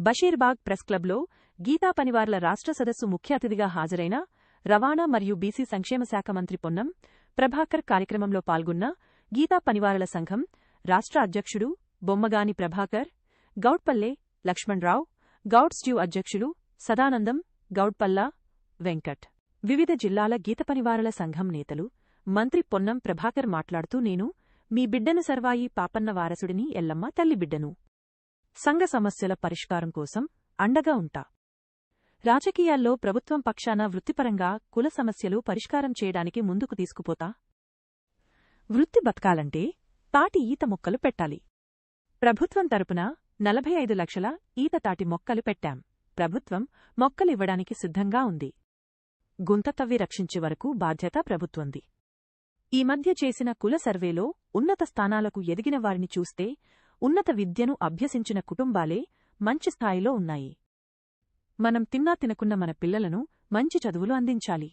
Basheerbagh press క్లబ్లో గీతా పనివార్ల రాష్ట్ర సదస్సు ముఖ్య అతిథిగా హాజరైన రవాణా మరియు బీసీ సంక్షేమ శాఖ మంత్రి పొన్నం ప్రభాకర్ కార్యక్రమంలో పాల్గొన్న గీతా పనివారల సంఘం రాష్ట్ర అధ్యక్షుడు బొమ్మగాని ప్రభాకర్ గౌడ్పల్లె లక్ష్మణరావు గౌడ్ స్ట్యూ అధ్యక్షులు సదానందం గౌడ్పల్లా వెంకట్. వివిధ జిల్లాల గీతపనివారల సంఘం నేతలు మంత్రి పొన్నం ప్రభాకర్ మాట్లాడుతూ నేను మీ బిడ్డను సర్వాయి పాపన్న వారసుడిని ఎల్లమ్మ తల్లి బిడ్డను. సంఘ సమస్యల పరిష్కారం కోసం అండగా ఉంటా. రాజకీయాల్లో ప్రభుత్వం పక్షాన వృత్తిపరంగా కుల సమస్యలు పరిష్కారం చేయడానికి ముందుకు తీసుకుపోతా? వృత్తి బతకాలంటే తాటి ఈత మొక్కలు పెట్టాలి. ప్రభుత్వం తరపున నలభై ఐదు లక్షల ఈత తాటి మొక్కలు పెట్టాం. ప్రభుత్వం మొక్కలివ్వడానికి సిద్ధంగా ఉంది. గుంత తవ్వి రక్షించే వరకు బాధ్యత ప్రభుత్వంది. ఈ మధ్య చేసిన కుల సర్వేలో ఉన్నత స్థానాలకు ఎదిగిన వారిని చూస్తే ఉన్నత విద్యను అభ్యసించిన కుటుంబాలే మంచి స్థాయిలో ఉన్నాయి. మనం తిన్నా తినకున్న మన పిల్లలను మంచి చదువులు అందించాలి.